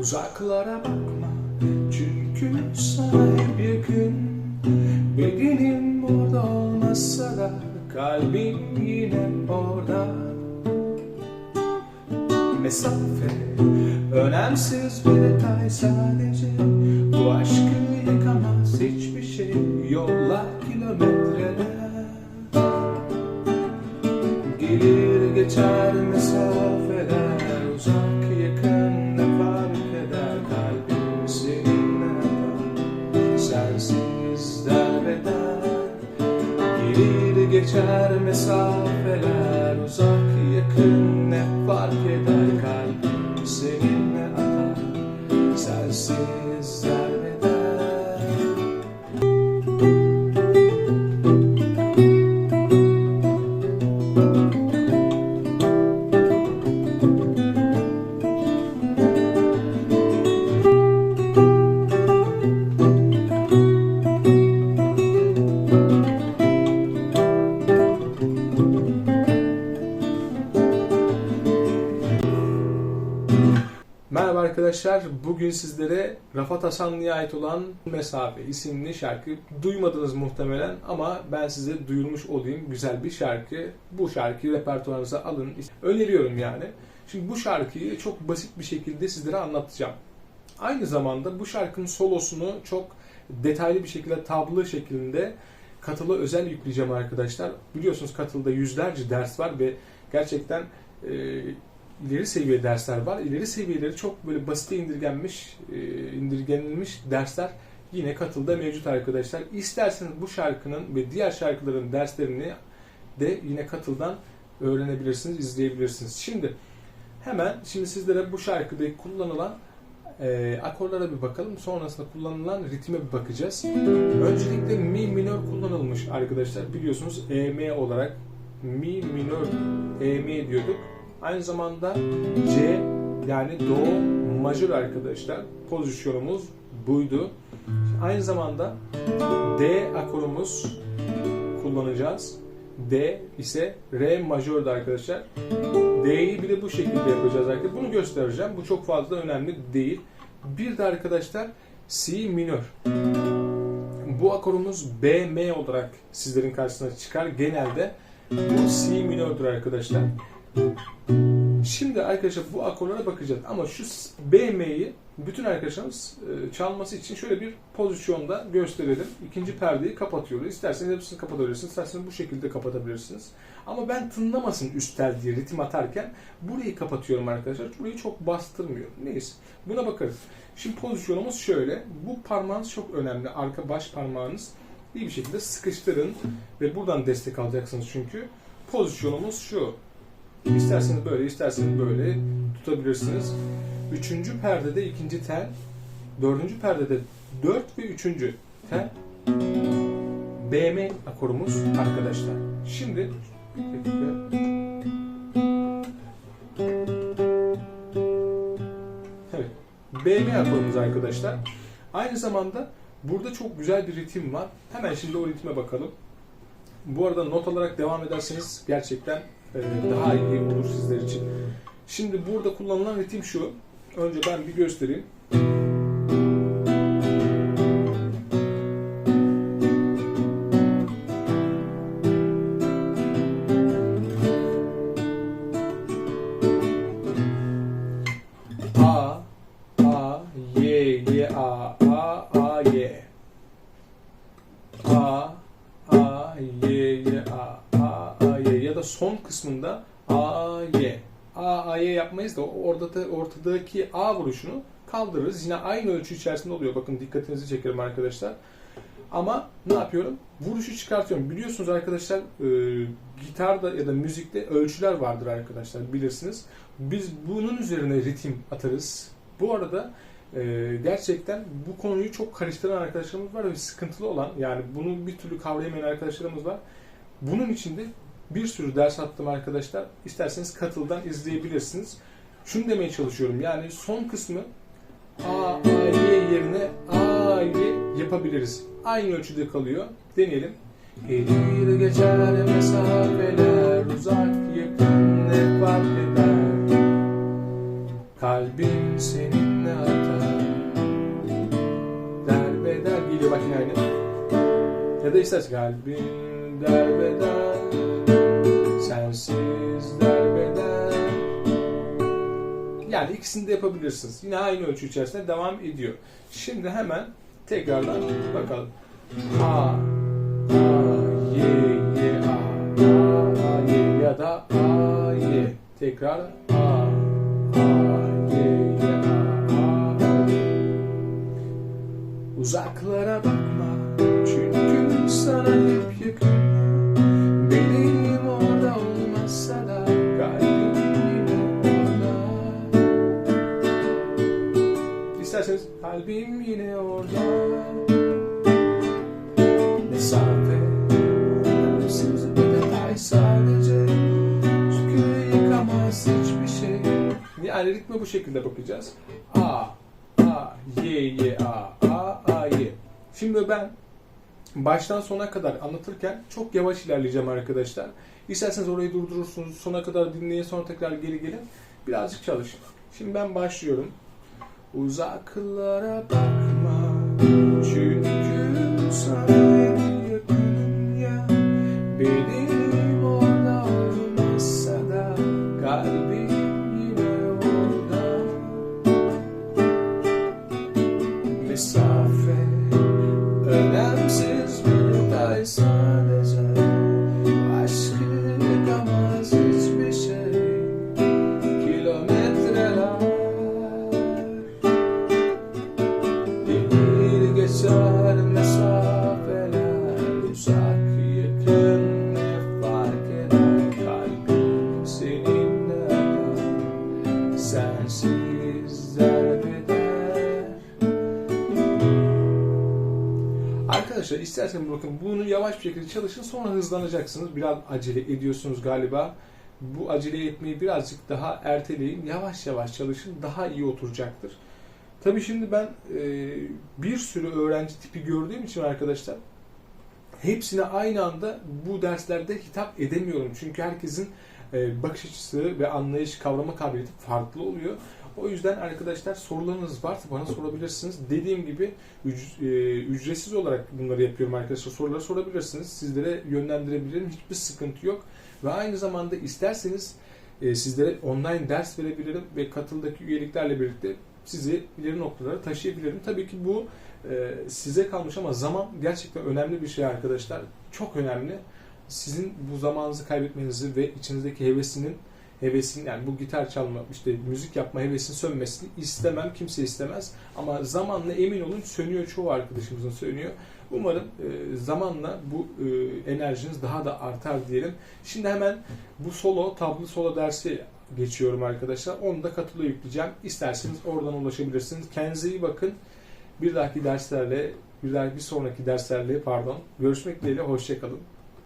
Uzaklara bakma çünkü sana hep yakın Bedenim orada olmasa da kalbim yine orada. Mesafe önemsiz bir detay. Sadece Bu aşkı yıkamaz hiçbir şey. Yollar kilometreler. Gelir geçer mesafeler geçer mesafeler Uzak yakın ne fark eder Kalbim seninle atar Sensiz arkadaşlar. Bugün sizlere Rafat Hasanlı'ya ait olan Mesafe isimli şarkı duymadınız muhtemelen ama ben size duyurmuş olayım. Güzel bir şarkı. Bu şarkıyı repertuarınıza alın. Öneriyorum yani. Şimdi bu şarkıyı çok basit bir şekilde sizlere anlatacağım. Aynı zamanda bu şarkının solosunu çok detaylı bir şekilde tablo şeklinde katılı özel yükleyeceğim arkadaşlar. Biliyorsunuz katılda yüzlerce ders var ve gerçekten e, ileri seviye dersler var. İleri seviyeleri çok böyle basite indirgenmiş, e, indirgenilmiş dersler yine katılda mevcut arkadaşlar. İsterseniz bu şarkının ve diğer şarkıların derslerini de yine katıldan öğrenebilirsiniz, izleyebilirsiniz. Şimdi hemen şimdi sizlere bu şarkıda kullanılan e, akorlara bir bakalım. Sonrasında kullanılan ritme bir bakacağız. Öncelikle mi minör kullanılmış arkadaşlar. Biliyorsunuz EM olarak mi minör EM diyorduk. Aynı zamanda C yani Do majör arkadaşlar. Pozisyonumuz buydu. Aynı zamanda D akorumuz kullanacağız. D ise Re majördü arkadaşlar. D'yi bile bu şekilde yapacağız arkadaşlar. Bunu göstereceğim. Bu çok fazla önemli değil. Bir de arkadaşlar C minör. Bu akorumuz B, M olarak sizlerin karşısına çıkar. Genelde bu C minördür arkadaşlar. Şimdi arkadaşlar bu akorlara bakacağız. Ama şu BM'yi bütün arkadaşlarımız e, çalması için şöyle bir pozisyonda gösterelim. İkinci perdeyi kapatıyoruz. İsterseniz hepsini kapatabilirsiniz. İsterseniz bu şekilde kapatabilirsiniz. Ama ben tınlamasın üst tel diye ritim atarken burayı kapatıyorum arkadaşlar. Burayı çok bastırmıyorum. Neyse. Buna bakarız. Şimdi pozisyonumuz şöyle. Bu parmağınız çok önemli. Arka baş parmağınız iyi bir şekilde sıkıştırın. Ve buradan destek alacaksınız çünkü. Pozisyonumuz şu. İsterseniz böyle, isterseniz böyle tutabilirsiniz. Üçüncü perdede ikinci tel, dördüncü perdede dört ve üçüncü tel BM akorumuz arkadaşlar. Şimdi. Evet. BM akorumuz arkadaşlar. Aynı zamanda burada çok güzel bir ritim var. Hemen şimdi o ritme bakalım. Bu arada not alarak devam ederseniz gerçekten daha iyi olur sizler için. Şimdi burada kullanılan ritim şu. Önce ben bir göstereyim. Son kısmında A Y A A Y yapmayız da orada da ortadaki A vuruşunu kaldırırız. Yine aynı ölçü içerisinde oluyor. Bakın dikkatinizi çekerim arkadaşlar. Ama ne yapıyorum? Vuruşu çıkartıyorum. Biliyorsunuz arkadaşlar e, gitarda ya da müzikte ölçüler vardır arkadaşlar bilirsiniz. Biz bunun üzerine ritim atarız. Bu arada e, gerçekten bu konuyu çok karıştıran arkadaşlarımız var ve sıkıntılı olan yani bunu bir türlü kavrayamayan arkadaşlarımız var. Bunun için de bir sürü ders attım arkadaşlar. İsterseniz katıldan izleyebilirsiniz. Şunu demeye çalışıyorum yani son kısmı A, A, Y yerine A, Y yapabiliriz. Aynı ölçüde kalıyor. Deneyelim. Gelir geçer mesafeler uzak yakın ne fark eder Kalbim seninle atar Derbeder geliyor bak yine aynı Ya da istersen kalbim derbeder Yani ikisini de yapabilirsiniz. Yine aynı ölçü içerisinde devam ediyor. Şimdi hemen tekrardan bakalım. A, A, Y, Y, A, A, Y ya da A, Y. Tekrar A, A, Y, Y, A, A, Y. Uzaklara İsterseniz kalbim yine orada. Mesafe önemsiz bir detay sadece Çünkü yıkamaz hiçbir şey Yani ritme bu şekilde bakacağız A, A, Y, Y, A, A, A, Y Şimdi ben baştan sona kadar anlatırken çok yavaş ilerleyeceğim arkadaşlar. İsterseniz orayı durdurursunuz, sona kadar dinleyin, sonra tekrar geri gelin. Birazcık çalışın. Şimdi ben başlıyorum. Uzaklara bakma çünkü sana yakınım ya. Benim orada olmazsa da kalbim yine orada. Mesafe Arkadaşlar isterseniz bakın bunu yavaş bir şekilde çalışın sonra hızlanacaksınız. Biraz acele ediyorsunuz galiba. Bu acele etmeyi birazcık daha erteleyin. Yavaş yavaş çalışın. Daha iyi oturacaktır. Tabii şimdi ben e, bir sürü öğrenci tipi gördüğüm için arkadaşlar hepsine aynı anda bu derslerde hitap edemiyorum. Çünkü herkesin e, bakış açısı ve anlayış, kavrama kabiliyeti farklı oluyor. O yüzden arkadaşlar sorularınız varsa bana sorabilirsiniz. Dediğim gibi e, ücretsiz olarak bunları yapıyorum arkadaşlar. Soruları sorabilirsiniz. Sizlere yönlendirebilirim. Hiçbir sıkıntı yok. Ve aynı zamanda isterseniz e, sizlere online ders verebilirim ve katıldaki üyeliklerle birlikte sizi ileri noktalara taşıyabilirim. Tabii ki bu e, size kalmış ama zaman gerçekten önemli bir şey arkadaşlar. Çok önemli. Sizin bu zamanınızı kaybetmenizi ve içinizdeki hevesinin hevesin yani bu gitar çalma işte müzik yapma hevesinin sönmesini istemem kimse istemez. Ama zamanla emin olun sönüyor çoğu arkadaşımızın sönüyor. Umarım e, zamanla bu e, enerjiniz daha da artar diyelim. Şimdi hemen bu solo tablo solo dersi geçiyorum arkadaşlar. Onu da katıla yükleyeceğim. İsterseniz oradan ulaşabilirsiniz. Kendinize iyi bakın. Bir dahaki derslerle bir dahaki bir sonraki derslerle pardon. Görüşmek dileğiyle hoşçakalın